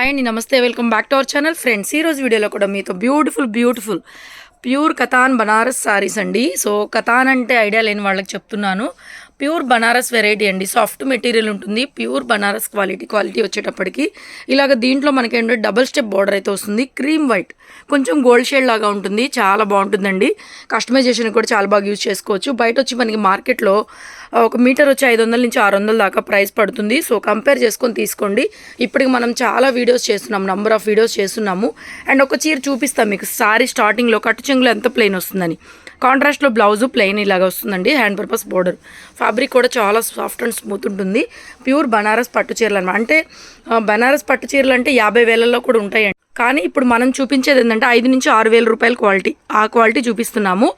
Hi అండి నమస్తే welcome back to our channel. Friends ఈరోజు వీడియోలో కూడా మీతో beautiful beautiful pure katan Banaras saris అండి. సో కథాన్ అంటే ఐడియా లేని వాళ్ళకి చెప్తున్నాను. ప్యూర్ బనారస్ వెరైటీ అండి. సాఫ్ట్ మెటీరియల్ ఉంటుంది. ప్యూర్ బనారస్ క్వాలిటీ క్వాలిటీ వచ్చేటప్పటికి ఇలాగ దీంట్లో మనకేంటో డబల్ డబుల్ స్టెప్ బార్డర్ అయితే వస్తుంది. క్రీమ్ వైట్ కొంచెం గోల్డ్ షేడ్ లాగా ఉంటుంది. చాలా బాగుంటుందండి. కస్టమైజేషన్ కూడా చాలా బాగా యూజ్ చేసుకోవచ్చు. బయట వచ్చి మనకి మార్కెట్లో ఒక మీటర్ వచ్చి ఐదు వందల నుంచి ఆరు వందల దాకా ప్రైస్ పడుతుంది. సో కంపేర్ చేసుకొని తీసుకోండి. ఇప్పటికి మనం చాలా వీడియోస్ చేస్తున్నాం నంబర్ ఆఫ్ వీడియోస్ చేస్తున్నాము. అండ్ ఒక చీర చూపిస్తాం మీకు. సారీ స్టార్టింగ్లో కట్టు చెంగులో ఎంత ప్లెయిన్ వస్తుందని. కాంట్రాస్ట్లో బ్లౌజు ప్లెయిన్ ఇలాగ వస్తుందండి. హ్యాండ్ పర్పస్ బోర్డర్ ఫ్యాబ్రిక్ కూడా చాలా సాఫ్ట్ అండ్ స్మూత్ ఉంటుంది. ప్యూర్ బనారస్ పట్టు చీరలు అనమాట అంటే బనారస్ పట్టు చీరలు అంటే యాభై వేలలో కూడా ఉంటాయండి. కానీ ఇప్పుడు మనం చూపించేది ఏంటంటే ఐదు నుంచి ఆరు వేల రూపాయల క్వాలిటీ ఆ క్వాలిటీ చూపిస్తున్నాము.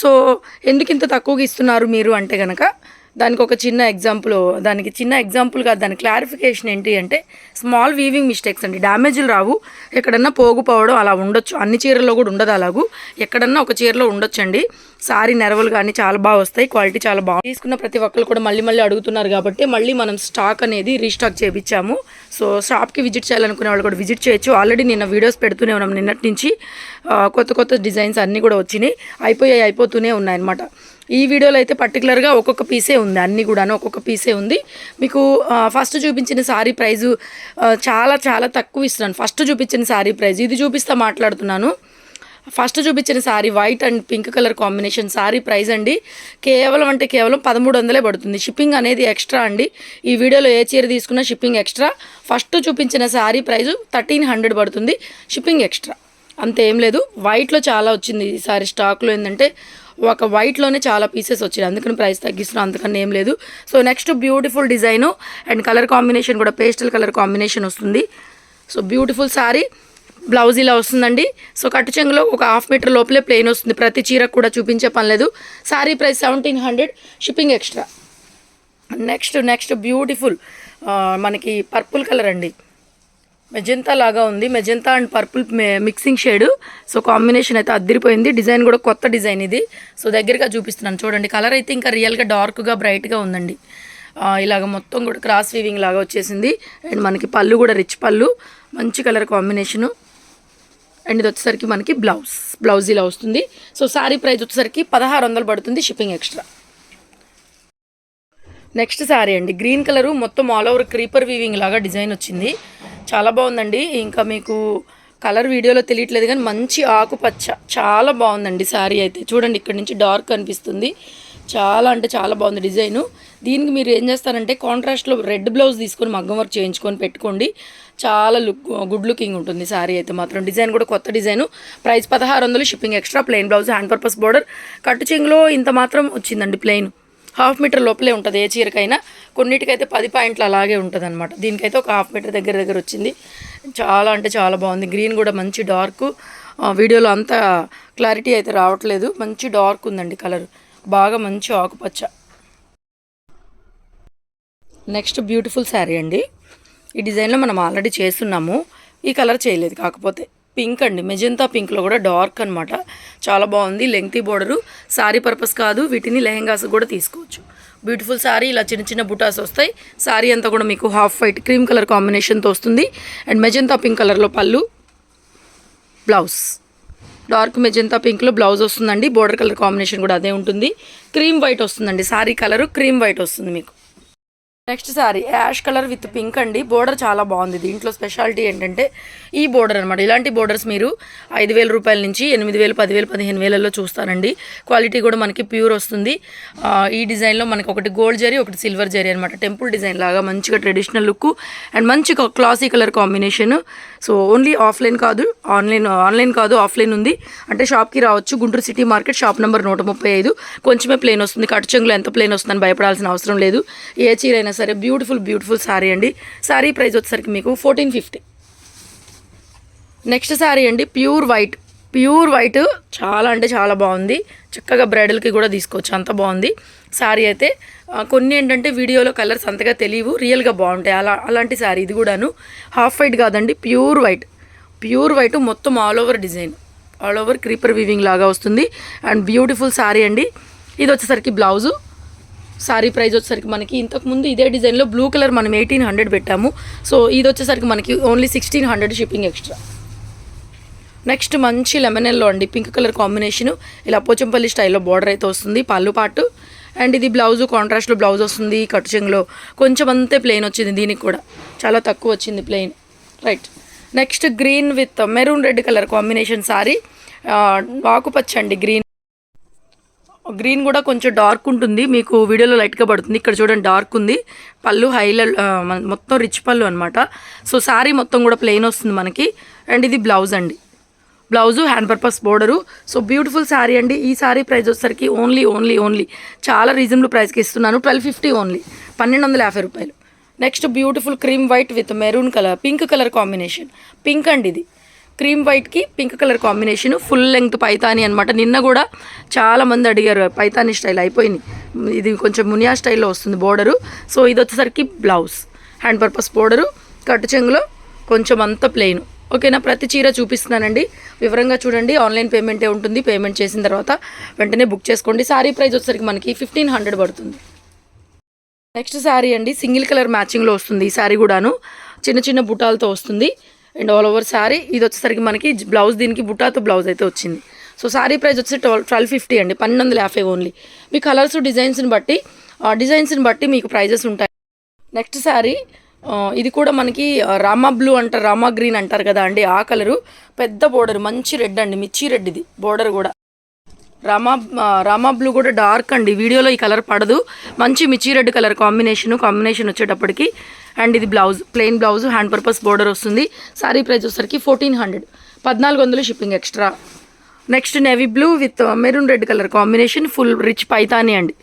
సో ఎందుకు ఇంత తక్కువగా ఇస్తున్నారు మీరు అంటే కనుక దానికి ఒక చిన్న ఎగ్జాంపుల్ దానికి చిన్న ఎగ్జాంపుల్గా దాని క్లారిఫికేషన్ ఏంటి అంటే స్మాల్ వీవింగ్ మిస్టేక్స్ అండి. డ్యామేజ్లు రావు. ఎక్కడన్నా పోగుపోవడం అలా ఉండొచ్చు. అన్ని చీరల్లో కూడా ఉండదు అలాగూ. ఎక్కడన్నా ఒక చీరలో ఉండొచ్చండి. సారీ నెరవలు కానీ చాలా బాగా వస్తాయి. క్వాలిటీ చాలా బాగా తీసుకున్న ప్రతి ఒక్కరు కూడా మళ్ళీ మళ్ళీ అడుగుతున్నారు కాబట్టి మళ్ళీ మనం స్టాక్ అనేది రీస్టాక్ చేయించాము సో షాప్కి విజిట్ చేయాలనుకునే వాళ్ళు కూడా విజిట్ చేయొచ్చు. ఆల్రెడీ నిన్న వీడియోస్ పెడుతూనే ఉన్నాం. నిన్నటి నుంచి కొత్త కొత్త డిజైన్స్ అన్నీ కూడా వచ్చినాయి. అయిపోయాయి అయిపోతూనే ఉన్నాయన్నమాట. ఈ వీడియోలో అయితే పర్టికులర్గా ఒక్కొక్క పీసే ఉంది అన్నీ కూడాను ఒక్కొక్క పీసే ఉంది. మీకు ఫస్ట్ చూపించిన శారీ ప్రైజు చాలా చాలా తక్కువ ఇస్తున్నాను. ఫస్ట్ చూపించిన శారీ ప్రైజ్ ఇది చూపిస్తా మాట్లాడుతున్నాను. ఫస్ట్ చూపించిన sari white and pink colour combination sari price అండి. కేవలం అంటే కేవలం పదమూడు వందలే పడుతుంది. షిప్పింగ్ అనేది ఎక్స్ట్రా అండి. ఈ వీడియోలో ఏ చీర తీసుకున్నా షిప్పింగ్ ఎక్స్ట్రా ఫస్ట్ చూపించిన శారీ ప్రైస్ థర్టీన్ హండ్రెడ్ పడుతుంది. షిప్పింగ్ ఎక్స్ట్రా అంత ఏం లేదు వైట్లో చాలా వచ్చింది ఈసారి స్టాక్లో ఏంటంటే ఒక వైట్లోనే చాలా పీసెస్ వచ్చినాయి అందుకని ప్రైస్ తగ్గిస్తున్నాం. అందుకని ఏం లేదు. So next beautiful design and colour combination కూడా పేస్టల్ కలర్ కాంబినేషన్ వస్తుంది. సో బ్యూటిఫుల్ సారీ బ్లౌజ్ ఇలా వస్తుందండి. సో కట్టు చెంగులో ఒక హాఫ్ మీటర్ లోపలే ప్లెయిన్ వస్తుంది. ప్రతి చీరకు కూడా చూపించే పని లేదు. Sari price seventeen hundred shipping extra next next beautiful మనకి పర్పుల్ కలర్ అండి. మెజంతా లాగా ఉంది. Magenta and purple mixing shade. So combination అయితే అద్దరిపోయింది. డిజైన్ కూడా కొత్త డిజైన్ ఇది. సో దగ్గరగా చూపిస్తున్నాను. చూడండి కలర్ అయితే ఇంకా రియల్గా డార్క్గా బ్రైట్గా ఉందండి. ఇలాగ మొత్తం కూడా క్రాస్ వీవింగ్ లాగా వచ్చేసింది. అండ్ మనకి పళ్ళు కూడా రిచ్ పళ్ళు. మంచి కలర్ కాంబినేషను. అండ్ ఇది వచ్చేసరికి మనకి బ్లౌజ్ బ్లౌజ్ ఇలా వస్తుంది. సో శారీ ప్రైస్ వచ్చేసరికి పదహారు వందలు పడుతుంది షిప్పింగ్ ఎక్స్ట్రా. నెక్స్ట్ శారీ అండి. గ్రీన్ కలరు మొత్తం ఆల్ ఓవర్ క్రీపర్ వీవింగ్ లాగా డిజైన్ వచ్చింది. చాలా బాగుందండి. ఇంకా మీకు కలర్ వీడియోలో తెలియట్లేదు కానీ మంచి ఆకుపచ్చ చాలా బాగుందండి శారీ అయితే. చూడండి ఇక్కడ నుంచి డార్క్ కనిపిస్తుంది చాలా అంటే చాలా బాగుంది డిజైను. దీనికి మీరు ఏం చేస్తారంటే కాంట్రాస్ట్లో రెడ్ బ్లౌజ్ తీసుకొని మగ్గం వర్క్ చేయించుకొని పెట్టుకోండి. చాలా లుక్ గుడ్ లుకింగ్ ఉంటుంది శారీ అయితే మాత్రం. డిజైన్ కూడా కొత్త డిజైను. ప్రైస్ పదహారు వందలు shipping extra plain blouse hand purpose border. కట్టు చెంగులో ఇంత మాత్రం వచ్చిందండి ప్లెయిన్. హాఫ్ మీటర్ లోపలే ఉంటుంది ఏ చీరకైనా. కొన్నిటికైతే పది పాయింట్లు అలాగే ఉంటుంది అనమాట దీనికైతే ఒక హాఫ్ మీటర్ దగ్గర దగ్గర వచ్చింది. చాలా అంటే చాలా బాగుంది. గ్రీన్ కూడా మంచి డార్క్ వీడియోలో అంత క్లారిటీ అయితే రావట్లేదు. మంచి డార్క్ ఉందండి కలర్. బాగా మంచి ఆకుపచ్చ. నెక్స్ట్ బ్యూటిఫుల్ శారీ అండి. ఈ డిజైన్లో మనం ఆల్రెడీ చేస్తున్నాము. ఈ కలర్ చేయలేదు కాకపోతే. పింక్ అండి. మెజంతా పింక్లో కూడా డార్క్ అనమాట చాలా బాగుంది. Lengthy border. శారీ పర్పస్ కాదు. వీటిని లెహెంగాస్ కూడా తీసుకోవచ్చు. బ్యూటిఫుల్ సారీ. ఇలా చిన్న చిన్న బుటాస్ వస్తాయి. శారీ అంతా కూడా మీకు హాఫ్ వైట్ క్రీమ్ కలర్ కాంబినేషన్తో వస్తుంది. అండ్ మెజంతా పింక్ కలర్లో పళ్ళు. బ్లౌజ్. డార్క్ మెజంతా పింక్లో బ్లౌజ్ వస్తుందండి. బోర్డర్ కలర్ కాంబినేషన్ కూడా అదే ఉంటుంది. క్రీమ్ వైట్ వస్తుందండి. శారీ కలరు క్రీమ్ వైట్ వస్తుంది మీకు. Next sari ash colour with pink అండి. బోర్డర్ చాలా బాగుంది. దీంట్లో స్పెషాలిటీ ఏంటంటే ఈ బోర్డర్ అనమాట ఇలాంటి బోర్డర్స్ మీరు ఐదు వేల రూపాయల నుంచి ఎనిమిది వేలు పదివేలు పదిహేను వేలలో చూస్తారండి క్వాలిటీ కూడా మనకి ప్యూర్ వస్తుంది. ఈ డిజైన్లో మనకి ఒకటి గోల్డ్ జరీ ఒకటి సిల్వర్ జరీ అనమాట టెంపుల్ డిజైన్ లాగా మంచిగా ట్రెడిషనల్ లుక్ అండ్ మంచి classy colour combination. So only offline కాదు ఆన్లైన్ ఆన్లైన్ కాదు ఆఫ్లైన్ ఉంది. అంటే షాప్కి రావచ్చు. Guntur city market shop number నూట ముప్పై ఐదు. కొంచెమే ప్లేన్ వస్తుంది. కట్టు చెంగులో ఎంత ప్లేన్ వస్తుందని భయపడాల్సిన అవసరం లేదు. ఏ చీర అయినా సరే బ్యూటిఫుల్ బ్యూటిఫుల్ సారీ అండి. శారీ ప్రైస్ వచ్చేసరికి మీకు ఫోర్టీన్ ఫిఫ్టీ నెక్స్ట్ శారీ అండి ప్యూర్ వైట్ ప్యూర్ వైట్ చాలా అంటే చాలా బాగుంది. చక్కగా బ్రైడల్కి కూడా తీసుకోవచ్చు అంత బాగుంది. శారీ అయితే కొన్ని ఏంటంటే వీడియోలో కలర్స్ అంతగా తెలియవు రియల్గా బాగుంటాయి. అలా అలాంటి శారీ ఇది కూడాను. హాఫ్ వైట్ కాదండి ప్యూర్ వైట్ ప్యూర్ వైట్ మొత్తం all over design all over creeper weaving లాగా వస్తుంది. అండ్ బ్యూటిఫుల్ శారీ అండి. ఇది వచ్చేసరికి బ్లౌజు సారీ ప్రైస్ వచ్చేసరికి మనకి ఇంతకుముందు ఇదే డిజైన్లో బ్లూ కలర్ మనం ఎయిటీన్ హండ్రెడ్ పెట్టాము. సో ఇది వచ్చేసరికి మనకి only sixteen hundred shipping extra next మంచి లెమన్ ఎల్లో అండి. పింక్ కలర్ కాంబినేషన్ ఇలా పోచంపల్లి స్టైల్లో బార్డర్ అయితే వస్తుంది పళ్ళు పాటు. అండ్ ఇది బ్లౌజ్ కాంట్రాస్ట్లో బ్లౌజ్ వస్తుంది కట్టు చెంగులో కొంచెం అంతే ప్లెయిన్ వచ్చింది దీనికి కూడా. చాలా తక్కువ వచ్చింది plain right next green with maroon red colour combination sari ఆకుపచ్చ అండి గ్రీన్ గ్రీన్ కూడా కొంచెం డార్క్ ఉంటుంది. మీకు వీడియోలో లైట్గా పడుతుంది. ఇక్కడ చూడండి డార్క్ ఉంది. పళ్ళు హైల మొత్తం రిచ్ పళ్ళు అనమాట సో శారీ మొత్తం కూడా ప్లెయిన్ వస్తుంది మనకి. అండ్ ఇది బ్లౌజ్ అండి. Blouse hand purpose border so beautiful sari అండి. ఈ శారీ ప్రైస్ వచ్చేసరికి ఓన్లీ ఓన్లీ ఓన్లీ చాలా రీజనబుల్ ప్రైస్కి ఇస్తున్నాను. ట్వెల్వ్ ఫిఫ్టీ ఓన్లీ పన్నెండు వందల యాభై రూపాయలు. Next beautiful cream white with maroon colour pink colour combination pink అండి ఇది. Cream వైట్కి pink colour combination full length Paithani అనమాట నిన్న కూడా చాలా మంది అడిగారు పైతాని స్టైల్ అయిపోయింది. ఇది కొంచెం మునియా స్టైల్లో వస్తుంది బోర్డరు. సో ఇది వచ్చేసరికి బ్లౌజ్. హ్యాండ్ పర్పస్ బోర్డరు కట్టు చెంగులో కొంచెం అంత ప్లెయిన్. ఓకేనా? ప్రతి చీర చూపిస్తున్నానండి. వివరంగా చూడండి. ఆన్లైన్ పేమెంటే ఉంటుంది. పేమెంట్ చేసిన తర్వాత వెంటనే బుక్ చేసుకోండి. సారీ ప్రైస్ వచ్చేసరికి మనకి ఫిఫ్టీన్ హండ్రెడ్ పడుతుంది. నెక్స్ట్ శారీ అండి. సింగిల్ కలర్ మ్యాచింగ్లో వస్తుంది ఈ శారీ కూడాను. చిన్న చిన్న బుటాలతో వస్తుంది. అండ్ ఆల్ ఓవర్ శారీ ఇది వచ్చేసరికి మనకి బ్లౌజ్ దీనికి బుటాతో బ్లౌజ్ అయితే వచ్చింది. సో శారీ ప్రైస్ వచ్చి ట్వెల్వ్ ట్వెల్వ్ ఫిఫ్టీ అండి. పన్నెండు వందల యాభై ఓన్లీ. మీ కలర్స్ డిజైన్స్ని బట్టి డిజైన్స్ని బట్టి మీకు ప్రైజెస్ ఉంటాయి. నెక్స్ట్ శారీ ఇది కూడా మనకి రామా బ్లూ అంటారు రామా గ్రీన్ అంటారు కదా అండి ఆ కలరు. పెద్ద బోర్డర్ మంచి రెడ్ అండి మిర్చి రెడ్ ఇది బోర్డర్ కూడా. రామా రామా బ్లూ కూడా డార్క్ అండి వీడియోలో ఈ కలర్ పడదు. మంచి మిర్చి రెడ్ కలర్ కాంబినేషన్ కాంబినేషన్ వచ్చేటప్పటికి అండ్ ఇది blouse plain blouse hand purpose border వస్తుంది. సారీ ప్రైస్ వచ్చేసరికి ఫోర్టీన్ హండ్రెడ్ పద్నాలుగు వందలు shipping extra. Next navy blue with maroon red colour combination full rich Paithani అండి.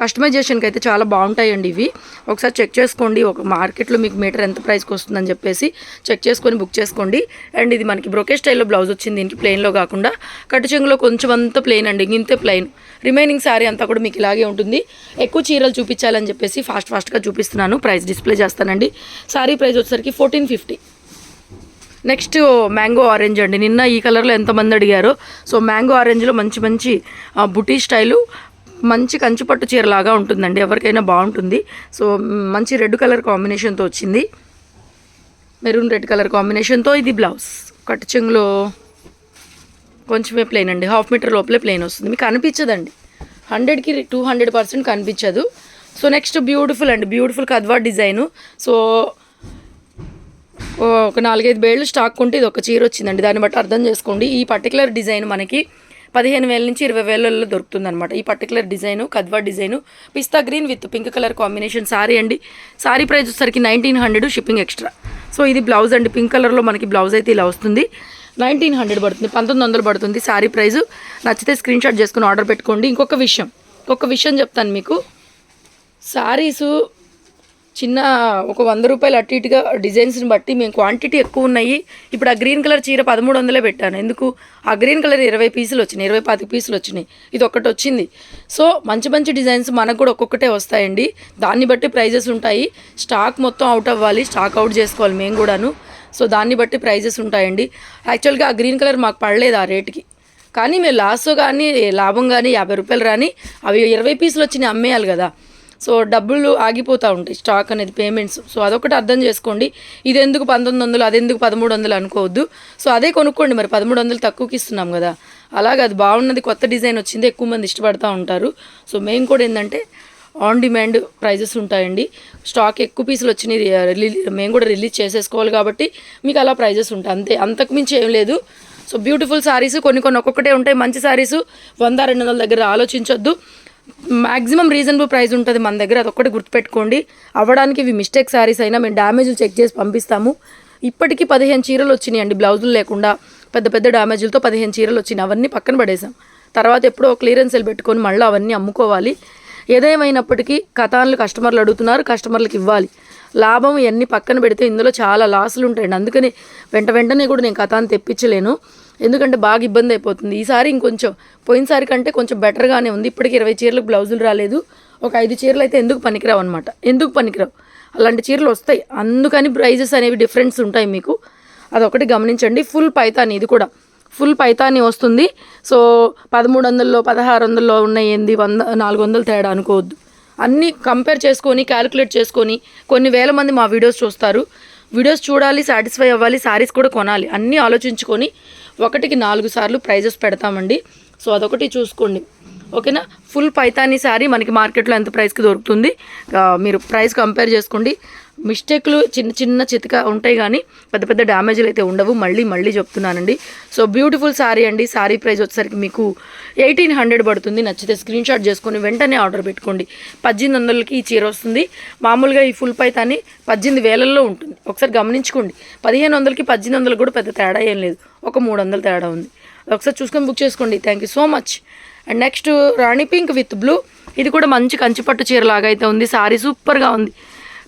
కస్టమైజేషన్కి అయితే చాలా బాగుంటాయండి ఇవి. ఒకసారి చెక్ చేసుకోండి. ఒక మార్కెట్లో మీకు మీటర్ ఎంత ప్రైస్కి వస్తుందని చెప్పేసి చెక్ చేసుకొని బుక్ చేసుకోండి. అండ్ ఇది మనకి బ్రోకే స్టైల్లో బ్లౌజ్ వచ్చింది. దీనికి ప్లెయిన్లో కాకుండా కట్టు చెంగులో కొంచెం అంతా ప్లెయిన్ అండి. ఇంతే ప్లెయిన్. రిమైనింగ్ శారీ అంతా కూడా మీకు ఇలాగే ఉంటుంది. ఎక్కువ చీరలు చూపించాలని చెప్పేసి ఫాస్ట్ ఫాస్ట్గా చూపిస్తున్నాను. ప్రైస్ డిస్ప్లే చేస్తానండి. శారీ ప్రైస్ వచ్చేసరికి fourteen fifty. Next mango orange అండి. నిన్న ఈ కలర్లో ఎంతమంది అడిగారు. సో మ్యాంగో ఆరెంజ్లో మంచి మంచి బుటీ స్టైలు మంచి కంచుపట్టు చీరలాగా ఉంటుందండి. ఎవరికైనా బాగుంటుంది. సో మంచి రెడ్ కలర్ కాంబినేషన్తో వచ్చింది. మెరూన్ రెడ్ కలర్ కాంబినేషన్తో ఇది బ్లౌజ్. కట్టు చెంగులో కొంచెమే ప్లెయిన్ అండి. హాఫ్ మీటర్ లోపలే ప్లెయిన్ వస్తుంది. మీకు కనిపించదండి హండ్రెడ్కి టూ హండ్రెడ్ పర్సెంట్ కనిపించదు. సో నెక్స్ట్ బ్యూటిఫుల్ అండి. Beautiful Kadwa design. సో ఒక నాలుగైదు బేళ్ళు స్టాక్ ఉంటే ఇది ఒక చీర వచ్చిందండి. దాన్ని బట్టి అర్థం చేసుకోండి. ఈ పర్టికులర్ డిజైన్ మనకి పదిహేను వేల నుంచి ఇరవై వేలలో దొరుకుతుంది అనమాట ఈ particular design Kadwa design pista green with pink colour combination sari అండి. సారీ ప్రైస్ వచ్చేసరికి nineteen hundred shipping extra so ఇది బ్లౌజ్ అండి. పింక్ కలర్లో మనకి బ్లౌజ్ అయితే ఇలా వస్తుంది. నైన్టీన్ హండ్రెడ్ పడుతుంది. పంతొమ్మిది వందలు పడుతుంది సారీ ప్రైస్ నచ్చితే స్క్రీన్ షాట్ చేసుకుని ఆర్డర్ పెట్టుకోండి. ఇంకొక విషయం. ఇంకొక విషయం చెప్తాను మీకు. సారీసు చిన్న ఒక వంద రూపాయలు అటు ఇటుగా డిజైన్స్ని బట్టి మేము క్వాంటిటీ ఎక్కువ ఉన్నాయి. ఇప్పుడు ఆ గ్రీన్ కలర్ చీర పదమూడు వందలే పెట్టాను. ఎందుకు? ఆ గ్రీన్ కలర్ ఇరవై పీసులు వచ్చినాయి ఇరవై పాతిక పీసులు వచ్చినాయి. ఇది ఒక్కటి వచ్చింది. సో మంచి మంచి డిజైన్స్ మనకు కూడా ఒక్కొక్కటే వస్తాయండి. దాన్ని బట్టి ప్రైజెస్ ఉంటాయి. స్టాక్ మొత్తం అవుట్ అవ్వాలి స్టాక్ అవుట్ చేసుకోవాలి మేము కూడాను. సో దాన్ని బట్టి ప్రైజెస్ ఉంటాయండి. యాక్చువల్గా ఆ గ్రీన్ కలర్ మాకు పడలేదు ఆ రేట్కి కానీ మేము లాస్ కానీ లాభం కానీ యాభై రూపాయలు రాని అవి ఇరవై పీసులు వచ్చినాయి అమ్మేయాలి కదా. సో డబ్బులు ఆగిపోతూ ఉంటాయి స్టాక్ అనేది పేమెంట్స్ సో అదొకటి అర్థం చేసుకోండి. ఇది ఎందుకు పంతొమ్మిది వందలు అదెందుకు పదమూడు వందలు అనుకోవద్దు. సో అదే కొనుక్కోండి మరి పదమూడు వందలు తక్కువకి ఇస్తున్నాం కదా. అలాగే అది బాగున్నది కొత్త డిజైన్ వచ్చింది ఎక్కువ మంది ఇష్టపడతా ఉంటారు. సో మేము కూడా ఏంటంటే ఆన్ డిమాండ్ ప్రైజెస్ ఉంటాయండి. స్టాక్ ఎక్కువ పీసులు వచ్చినాయి రిలీజ్ మేము కూడా రిలీజ్ చేసేసుకోవాలి కాబట్టి మీకు అలా ప్రైజెస్ ఉంటాయి అంతే. అంతకు మించి ఏం లేదు. సో బ్యూటిఫుల్ శారీస్ కొన్ని కొన్ని ఒక్కొక్కటే ఉంటాయి. మంచి శారీస్ వంద రెండు వందల దగ్గర ఆలోచించొద్దు. మ్యాక్సిమం రీజనబుల్ ప్రైస్ ఉంటుంది మన దగ్గర అదొక్కటి గుర్తుపెట్టుకోండి. అవ్వడానికి ఇవి మిస్టేక్ శారీస్ అయినా మేము డ్యామేజ్లు చెక్ చేసి పంపిస్తాము. ఇప్పటికీ పదిహేను చీరలు వచ్చినాయి అండి బ్లౌజులు లేకుండా. పెద్ద పెద్ద డ్యామేజ్లతో పదిహేను చీరలు వచ్చినాయి అవన్నీ పక్కన పడేసాం. తర్వాత ఎప్పుడో క్లియరెన్స్ పెట్టుకొని మళ్ళీ అవన్నీ అమ్ముకోవాలి. ఏదేమైనప్పటికీ కథాన్లు కస్టమర్లు అడుగుతున్నారు కస్టమర్లకు ఇవ్వాలి. లాభం ఇవన్నీ పక్కన పెడితే ఇందులో చాలా లాసులు ఉంటాయండి. అందుకని వెంట వెంటనే కూడా నేను కథాన్ని తెప్పించలేను. ఎందుకంటే బాగా ఇబ్బంది అయిపోతుంది. ఈసారి ఇంకొంచెం పోయినసారి కంటే కొంచెం బెటర్గానే ఉంది. ఇప్పటికి ఇరవై చీరలకు బ్లౌజులు రాలేదు. ఒక ఐదు చీరలు అయితే ఎందుకు పనికిరావు అనమాట ఎందుకు పనికిరావు? అలాంటి చీరలు వస్తాయి. అందుకని ప్రైజెస్ అనేవి డిఫరెన్స్ ఉంటాయి మీకు. అదొకటి గమనించండి. ఫుల్ పైతాని ఇది కూడా. ఫుల్ పైతాని వస్తుంది. సో పదమూడు వందల్లో పదహారు వందల్లో ఉన్న ఏంది? వంద నాలుగు వందలు తేడా అనుకోవద్దు. అన్నీ కంపేర్ చేసుకొని క్యాలిక్యులేట్ చేసుకొని కొన్ని వేల మంది మా వీడియోస్ చూస్తారు. వీడియోస్ చూడాలి సాటిస్ఫై అవ్వాలి శారీస్ కూడా కొనాలి. అన్నీ ఆలోచించుకొని ఒకటికి నాలుగు సార్లు ప్రైజెస్ పెడతామండి. సో అదొకటి చూసుకోండి. ఓకేనా? ఫుల్ పైతానీ శారీ మనకి మార్కెట్లో ఎంత ప్రైస్కి దొరుకుతుంది. మీరు ప్రైస్ కంపేర్ చేసుకోండి. మిస్టేక్లు చిన్న చిన్న చితక ఉంటాయి కానీ పెద్ద పెద్ద డ్యామేజ్లు అయితే ఉండవు. మళ్ళీ మళ్ళీ చెప్తున్నానండి. సో బ్యూటిఫుల్ శారీ అండి. శారీ ప్రైస్ వచ్చేసరికి మీకు ఎయిటీన్ హండ్రెడ్ పడుతుంది. నచ్చితే స్క్రీన్ షాట్ చేసుకొని వెంటనే ఆర్డర్ పెట్టుకోండి. పద్దెనిమిది వందలకి ఈ చీర వస్తుంది. మామూలుగా ఈ ఫుల్ పైతాని పద్దెనిమిది వేలల్లో ఉంటుంది. ఒకసారి గమనించుకోండి. పదిహేను వందలకి పద్దెనిమిది వందలు కూడా పెద్ద తేడా ఏం లేదు. ఒక మూడు వందల తేడా ఉంది. ఒకసారి చూసుకొని బుక్ చేసుకోండి. Thank you so much. And next Rani pink with blue ఇది కూడా మంచి కంచిపట్టు చీర లాగా అయితే ఉంది. సారీ సూపర్గా ఉంది.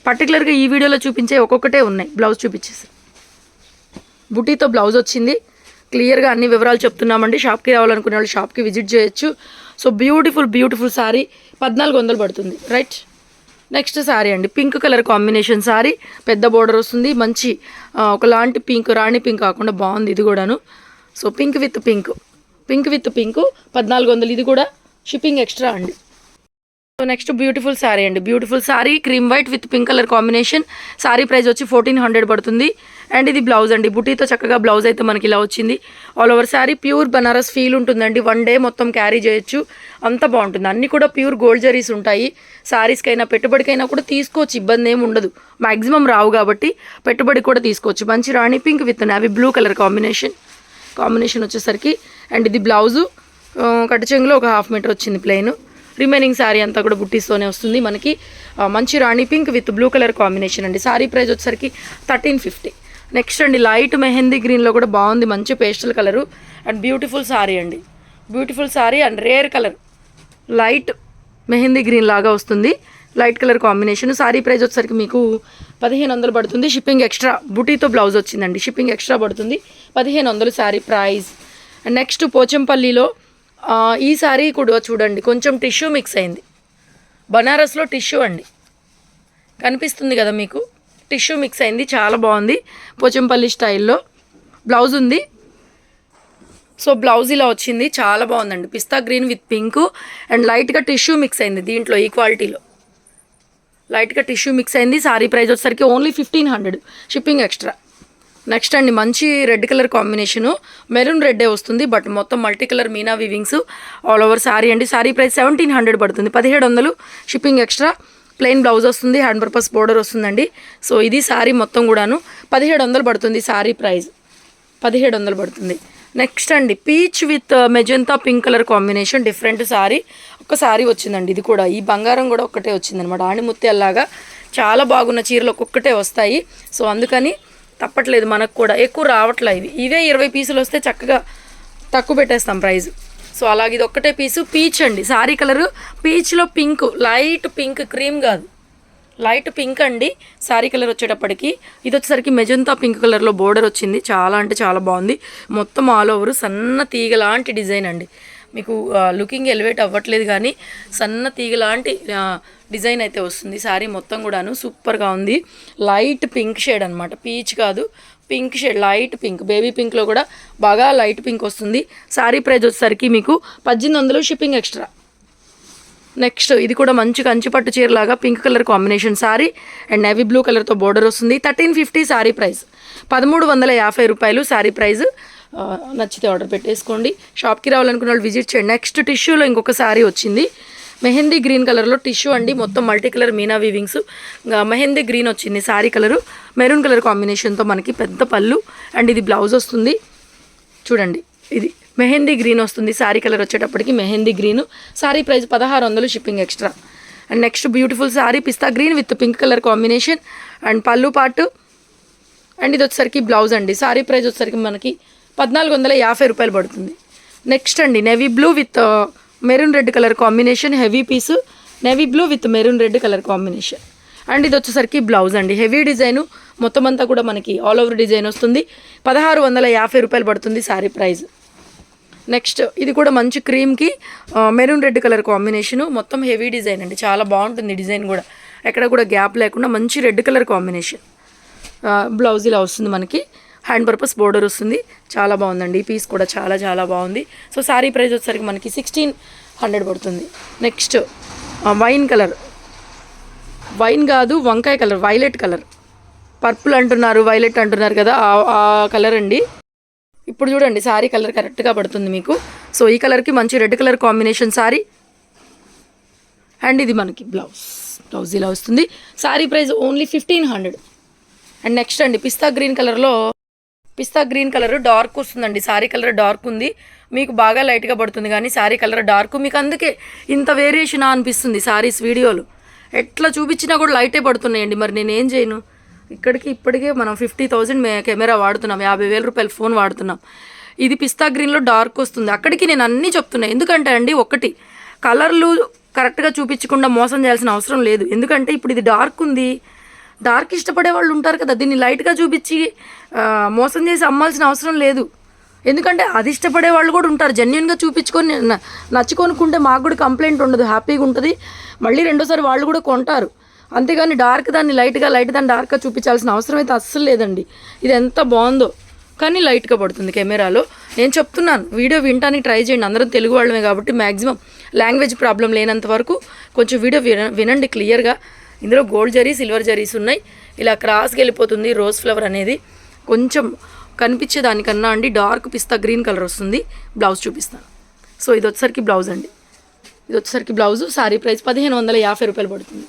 పర్టికులర్గా ఈ వీడియోలో చూపించే ఒక్కొక్కటే ఉన్నాయి. బ్లౌజ్ చూపించేసి. బుటీతో బ్లౌజ్ వచ్చింది. క్లియర్గా అన్ని వివరాలు చెప్తున్నామండి. షాప్కి రావాలనుకునే వాళ్ళు షాప్కి విజిట్ చేయొచ్చు. సో బ్యూటిఫుల్ బ్యూటిఫుల్ సారీ పద్నాలుగు వందలు పడుతుంది. రైట్ నెక్స్ట్ సారీ అండి. పింక్ కలర్ కాంబినేషన్ సారీ పెద్ద బోర్డర్ వస్తుంది. మంచి ఒకలాంటి పింక్ రాణి పింక్ కాకుండా బాగుంది ఇది కూడాను. So pink with pink pink with pink పద్నాలుగు వందలు. ఇది కూడా షిప్పింగ్ ఎక్స్ట్రా అండి. సో నెక్స్ట్ బ్యూటిఫుల్ శారీ అండి. Beautiful sari cream white with pink colour combination sari price వచ్చి ఫోర్టీన్ హండ్రెడ్ పడుతుంది. అండ్ ఇది బ్లౌజ్ అండి. బుటీతో చక్కగా బ్లౌజ్ అయితే మనకి ఇలా వచ్చింది. All over sari pure Banaras feel ఉంటుందండి. వన్ డే మొత్తం క్యారీ చేయొచ్చు. అంత బాగుంటుంది. అన్ని కూడా ప్యూర్ గోల్డ్ జరీస్ ఉంటాయి. శారీస్కైనా పెట్టుబడికైనా కూడా తీసుకోవచ్చు. ఇబ్బంది ఏమి ఉండదు. మ్యాక్సిమం రావు కాబట్టి పెట్టుబడి కూడా తీసుకోవచ్చు. మంచి రాణి pink with navy blue colour combination combination వచ్చేసరికి అండ్ ఇది బ్లౌజు. కట్టు చెంగులో ఒక హాఫ్ మీటర్ వచ్చింది ప్లెయిన్. రిమైనింగ్ శారీ అంతా కూడా బుట్టీస్తోనే వస్తుంది మనకి. మంచి రాణి pink with blue colour combination అండి. శారీ ప్రైస్ వచ్చేసరికి థర్టీన్ ఫిఫ్టీ. నెక్స్ట్ అండి లైట్ మెహందీ గ్రీన్లో కూడా బాగుంది మంచి pastel colour. And beautiful sari అండి. Beautiful sari and rare colour. Light mehndi green లాగా వస్తుంది. Light colour combination. Sari price వచ్చేసరికి మీకు పదిహేను వందలు పడుతుంది. షిప్పింగ్ ఎక్స్ట్రా బుటీతో బ్లౌజ్ వచ్చిందండి. షిప్పింగ్ ఎక్స్ట్రా పడుతుంది. పదిహేను వందలు శారీ ప్రైస్. నెక్స్ట్ పోచంపల్లిలో ఈసారి ఈ కూడా చూడండి కొంచెం టిష్యూ మిక్స్ అయింది. బనారస్లో టిష్యూ అండి. కనిపిస్తుంది కదా మీకు? టిష్యూ మిక్స్ అయింది చాలా బాగుంది పోచంపల్లి స్టైల్లో. బ్లౌజ్ ఉంది. సో బ్లౌజ్ ఇలా వచ్చింది చాలా బాగుందండి. పిస్తా గ్రీన్ విత్ పింక్ అండ్ లైట్గా టిష్యూ మిక్స్ అయింది దీంట్లో ఈ క్వాలిటీలో. లైట్గా టిష్యూ మిక్స్ అయింది సారీ ప్రైస్ వచ్చేసరికి only fifteen hundred shipping extra. Next అండి మంచి రెడ్ కలర్ కాంబినేషను. మెరూన్ రెడ్డే వస్తుంది బట్ మొత్తం multi colour Meena weavings all over sari అండి. శారీ ప్రైస్ సెవెంటీన్ హండ్రెడ్ పడుతుంది పదిహేడు వందలు షిప్పింగ్ ఎక్స్ట్రా. ప్లెయిన్ బ్లౌజ్ వస్తుంది హ్యాండ్ పర్పస్ బోర్డర్ వస్తుందండి. సో ఇది శారీ మొత్తం కూడాను పదిహేడు వందలు పడుతుంది శారీ ప్రైస్. పదిహేడు వందలు పడుతుంది. నెక్స్ట్ అండి peach with magenta pink colour combination different sari ఒక శారీ వచ్చిందండి ఇది కూడా. ఈ బంగారం కూడా ఒక్కటే వచ్చిందనమాట ఆణిముత్యాల్లాగా చాలా బాగున్న చీరలు ఒక్కొక్కటే వస్తాయి. సో అందుకని తప్పట్లేదు మనకు కూడా. ఎక్కువ రావట్లే ఇవి ఇవే ఇరవై పీసులు వస్తే చక్కగా తక్కువ పెట్టేస్తాం ప్రైస్. సో అలాగే ఇది ఒక్కటే పీసు. పీచ్ అండి. సారీ కలరు. పీచ్లో పింక్. Light pink. క్రీమ్ కాదు. లైట్ పింక్ అండి. సారీ కలర్ వచ్చేటప్పటికి. ఇది వచ్చేసరికి మెజంతా పింక్ కలర్లో బోర్డర్ వచ్చింది. చాలా అంటే చాలా బాగుంది. మొత్తం ఆల్ ఓవర్ సన్న తీగ లాంటి డిజైన్ అండి. మీకు లుకింగ్ ఎలివేట్ అవ్వట్లేదు కానీ సన్న తీగ లాంటి డిజైన్ అయితే వస్తుంది. శారీ మొత్తం కూడాను సూపర్గా ఉంది. లైట్ పింక్ షేడ్ అనమాట పీచ్ కాదు pink shade light pink baby పింక్లో కూడా బాగా లైట్ పింక్ వస్తుంది. శారీ ప్రైజ్ వచ్చేసరికి మీకు పద్దెనిమిది వందలు షిప్పింగ్ ఎక్స్ట్రా నెక్స్ట్ ఇది కూడా మంచి కంచి పట్టు చీరలాగా pink colour combination sari and navy blue కలర్తో బోర్డర్ వస్తుంది. థర్టీన్ ఫిఫ్టీ శారీ ప్రైస్ పదమూడు వందల యాభై రూపాయలు శారీ ప్రైస్ నచ్చితే ఆర్డర్ పెట్టేసుకోండి. షాప్కి రావాలనుకున్న వాళ్ళు విజిట్ చేయండి. నెక్స్ట్ టిష్యూలో ఇంకొక సారీ వచ్చింది. మెహందీ గ్రీన్ కలర్లో టిష్యూ అండి. మొత్తం multi colour Meena weavings. Mehndi green వచ్చింది. సారీ కలరు. మెరూన్ కలర్ కాంబినేషన్తో మనకి పెద్ద పళ్ళు. అండ్ ఇది బ్లౌజ్ వస్తుంది. చూడండి. ఇది మెహందీ గ్రీన్ వస్తుంది. శారీ కలర్ వచ్చేటప్పటికి మెహందీ గ్రీన్. శారీ ప్రైస్ పదహారు వందలు shipping extra. And next beautiful sari pista green with pink colour combination. And పళ్ళు పాటు. అండ్ ఇది వచ్చేసరికి బ్లౌజ్ అండి. సారీ ప్రైస్ వచ్చేసరికి మనకి పద్నాలుగు వందల యాభై రూపాయలు పడుతుంది. నెక్స్ట్ అండి navy blue with maroon red colour combination heavy piece navy blue with maroon red colour combination and ఇది వచ్చేసరికి బ్లౌజ్ అండి. హెవీ డిజైను మొత్తం అంతా కూడా మనకి ఆల్ ఓవర్ డిజైన్ వస్తుంది. పదహారు వందల యాభై రూపాయలు పడుతుంది శారీ ప్రైస్ నెక్స్ట్ ఇది కూడా మంచి క్రీమ్కి మెరూన్ రెడ్ కలర్ కాంబినేషను మొత్తం హెవీ డిజైన్ అండి. చాలా బాగుంటుంది డిజైన్ కూడా. ఎక్కడ కూడా గ్యాప్ లేకుండా మంచి రెడ్ కలర్ కాంబినేషన్ బ్లౌజ్ ఇలా వస్తుంది మనకి. హ్యాండ్ పర్పస్ బోర్డర్ వస్తుంది. చాలా బాగుందండి. ఈ పీస్ కూడా చాలా చాలా బాగుంది. సో శారీ ప్రైస్ వచ్చేసరికి మనకి సిక్స్టీన్ హండ్రెడ్ పడుతుంది. Next wine colour. వైన్ కాదు వంకాయ కలర్ వైలెట్ కలర్. పర్పుల్ అంటున్నారు వైలెట్ అంటున్నారు కదా ఆ- కలర్ అండి. ఇప్పుడు చూడండి శారీ కలర్ కరెక్ట్గా పడుతుంది మీకు. సో ఈ కలర్కి మంచి red colour combination sari. And ఇది మనకి బ్లౌజ్. బ్లౌజ్ ఇలా వస్తుంది. Sari price only fifteen hundred and next అండి పిస్తా గ్రీన్ కలర్లో పిస్తా గ్రీన్ కలర్ డార్క్ వస్తుందండి. సారీ కలర్ డార్క్ ఉంది. మీకు బాగా లైట్గా పడుతుంది కానీ సారీ కలర్ డార్క్. మీకు అందుకే ఇంత వేరియేషన్ అనిపిస్తుంది సారీస్ వీడియోలు. ఎట్లా చూపించినా కూడా లైటే పడుతున్నాయండి. మరి నేనేం చేయను? ఇక్కడికి ఇప్పటికే మనం ఫిఫ్టీ థౌజండ్ కెమెరా వాడుతున్నాం. యాభై వేల రూపాయల ఫోన్ వాడుతున్నాం. ఇది పిస్తా గ్రీన్లో డార్క్ వస్తుంది. అక్కడికి నేను అన్నీ చెప్తున్నా. ఎందుకంటే అండి ఒకటి కలర్లు కరెక్ట్గా చూపించకుండా మోసం చేయాల్సిన అవసరం లేదు. ఎందుకంటే ఇప్పుడు ఇది డార్క్ ఉంది. డార్క్ ఇష్టపడే వాళ్ళు ఉంటారు కదా దీన్ని లైట్గా చూపించి మోసం చేసి అమ్మాల్సిన అవసరం లేదు. ఎందుకంటే అది ఇష్టపడే వాళ్ళు కూడా ఉంటారు. జెన్యున్గా చూపించుకొని న- నచ్చుకొనుకుంటే మాకు కూడా కంప్లైంట్ ఉండదు. హ్యాపీగా ఉంటుంది. మళ్ళీ రెండోసారి వాళ్ళు కూడా కొంటారు. అంతేగాని డార్క్ దాన్ని లైట్గా లైట్ దాన్ని డార్క్గా చూపించాల్సిన అవసరం అయితే అస్సలు లేదండి. ఇది ఎంత బాగుందో. కానీ లైట్గా పడుతుంది కెమెరాలో. నేను చెప్తున్నాను వీడియో వినడానికి ట్రై చేయండి. అందరం తెలుగు వాళ్ళమే కాబట్టి మ్యాక్సిమం లాంగ్వేజ్ ప్రాబ్లం లేనంత వరకు కొంచెం వీడియో విన వినండి క్లియర్గా ఇందులో గోల్డ్ జరీ సిల్వర్ జరీస్ ఉన్నాయి. ఇలా క్రాస్కి వెళ్ళిపోతుంది రోజ్ ఫ్లవర్ అనేది. కొంచెం కనిపించే దానికన్నా అండి డార్క్ పిస్తా గ్రీన్ కలర్ వస్తుంది. బ్లౌజ్ చూపిస్తాను. సో ఇది వచ్చేసరికి బ్లౌజ్ అండి. ఇది వచ్చేసరికి బ్లౌజ్ సారీ ప్రైస్ పదిహేను వందల యాభై రూపాయలు పడుతుంది.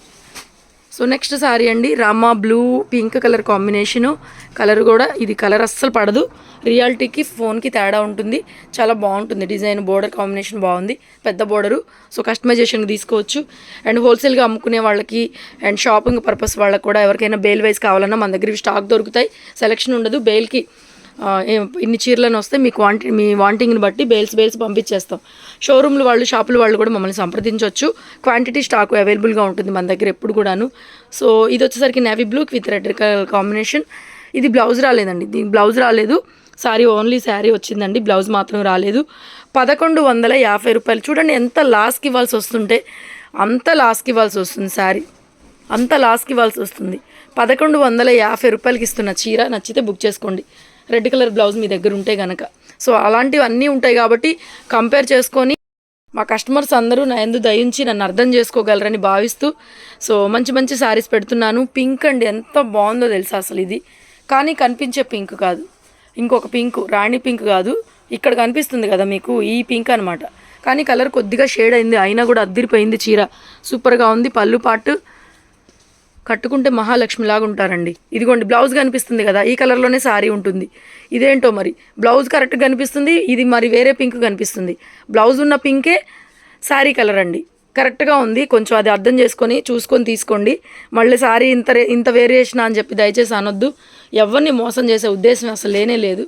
సో నెక్స్ట్ సారీ అండి Rama blue pink colour combination. Colour కూడా ఇది కలర్ అస్సలు పడదు. రియాలిటీకి ఫోన్కి తేడా ఉంటుంది. చాలా బాగుంటుంది డిజైన్ బోర్డర్ కాంబినేషన్ బాగుంది. పెద్ద బోర్డరు. సో కస్టమైజేషన్కి తీసుకోవచ్చు. అండ్ హోల్సేల్గా అమ్ముకునే వాళ్ళకి అండ్ షాపింగ్ పర్పస్ వాళ్ళకి కూడా ఎవరికైనా బెయిల్ వైజ్ కావాలన్నా మన దగ్గర స్టాక్ దొరుకుతాయి. సెలెక్షన్ ఉండదు. బెయిల్కి ఇన్ని చీరలను వస్తే మీ క్వాంటి మీ వాంటింగ్ని బట్టి బేల్స్ బేల్స్ పంపించేస్తాం. షోరూమ్లు వాళ్ళు షాపుల వాళ్ళు కూడా మమ్మల్ని సంప్రదించవచ్చు క్వాంటిటీ స్టాక్ అవైలబుల్గా ఉంటుంది మన దగ్గర ఎప్పుడు కూడాను. సో ఇది వచ్చేసరికి navy blue with red colour combination ఇది బ్లౌజ్ రాలేదండి. దీనికి బ్లౌజ్ రాలేదు. సారీ ఓన్లీ శారీ వచ్చిందండి. బ్లౌజ్ మాత్రం రాలేదు. పదకొండు వందల యాభై రూపాయలు. చూడండి ఎంత లాస్కి ఇవ్వాల్సి వస్తుంటే అంత లాస్కి ఇవ్వాల్సి వస్తుంది శారీ అంత లాస్కి ఇవ్వాల్సి వస్తుంది. పదకొండు వందల యాభై రూపాయలకి ఇస్తున్న చీర నచ్చితే బుక్ చేసుకోండి. రెడ్ కలర్ బ్లౌజ్ మీ దగ్గర ఉంటే కనుక సో అలాంటివన్నీ ఉంటాయి కాబట్టి కంపేర్ చేసుకొని మా కస్టమర్స్ అందరూ నా ఎందు దయించి నన్ను అర్థం చేసుకోగలరని భావిస్తూ సో మంచి మంచి శారీస్ పెడుతున్నాను. పింక్ అండి ఎంత బాగుందో తెలుసా అసలు ఇది. కానీ కనిపించే పింక్ కాదు. ఇంకొక పింక్ రాణి పింక్ కాదు. ఇక్కడ కనిపిస్తుంది కదా మీకు ఈ పింక్ అనమాట కానీ కలర్ కొద్దిగా షేడ్ అయింది అయినా కూడా అద్దిరిపోయింది చీర. సూపర్గా ఉంది పళ్ళు పాటు. కట్టుకుంటే మహాలక్ష్మిలాగా ఉంటారండి. ఇదిగోండి బ్లౌజ్ కనిపిస్తుంది కదా ఈ కలర్లోనే శారీ ఉంటుంది. ఇదేంటో మరి? బ్లౌజ్ కరెక్ట్గా కనిపిస్తుంది ఇది మరి వేరే పింక్ కనిపిస్తుంది. బ్లౌజ్ ఉన్న పింకే శారీ కలర్ అండి. కరెక్ట్గా ఉంది కొంచెం అది అర్థం చేసుకొని చూసుకొని తీసుకోండి. మళ్ళీ సారీ ఇంత రే- ఇంత వేరియేషన్ అని చెప్పి దయచేసి అనొద్దు. ఎవరిని మోసం చేసే ఉద్దేశం అసలు లేనే లేదు.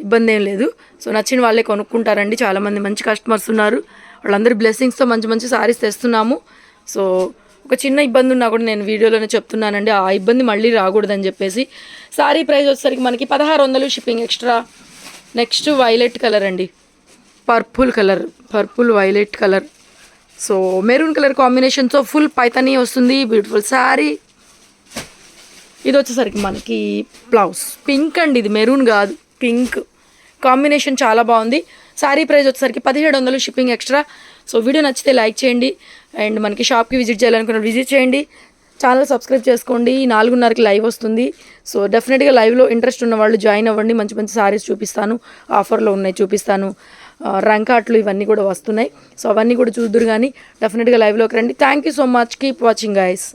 ఇబ్బంది ఏం లేదు. సో నచ్చిన వాళ్ళే కొనుక్కుంటారండి. చాలామంది మంచి కస్టమర్స్ ఉన్నారు. వాళ్ళందరి బ్లెస్సింగ్స్తో మంచి మంచి సారీస్ తెస్తున్నాము. సో ఒక చిన్న ఇబ్బంది ఉన్నా కూడా నేను వీడియోలోనే చెప్తున్నానండి ఆ ఇబ్బంది మళ్ళీ రాకూడదని చెప్పేసి. సారీ ప్రైస్ వచ్చేసరికి మనకి పదహారు వందలు shipping extra. Next violet colour అండి. Purple colour purple violet colour. So maroon colour కాంబినేషన్తో ఫుల్ పైతనీ వస్తుంది బ్యూటిఫుల్ శారీ ఇది వచ్చేసరికి మనకి బ్లౌజ్. పింక్ అండి ఇది మెరూన్ కాదు పింక్. కాంబినేషన్ చాలా బాగుంది. శారీ ప్రైస్ వచ్చేసరికి పదిహేడు వందలు షిప్పింగ్ ఎక్స్ట్రా. సో వీడియో నచ్చితే లైక్ చేయండి అండ్ మనకి షాప్కి విజిట్ చేయాలనుకున్న విజిట్ చేయండి. ఛానల్ సబ్స్క్రైబ్ చేసుకోండి. నాలుగున్నరకి లైవ్ వస్తుంది. సో డెఫినెట్గా లైవ్లో ఇంట్రెస్ట్ ఉన్న వాళ్ళు జాయిన్ అవ్వండి. మంచి మంచి సారీస్ చూపిస్తాను. ఆఫర్లో ఉన్నాయి చూపిస్తాను. రంకాట్లు ఇవన్నీ కూడా వస్తున్నాయి. సో అవన్నీ కూడా చూద్దరు కానీ డెఫినెట్గా లైవ్లోకి రండి. Thank you so much. Keep watching guys.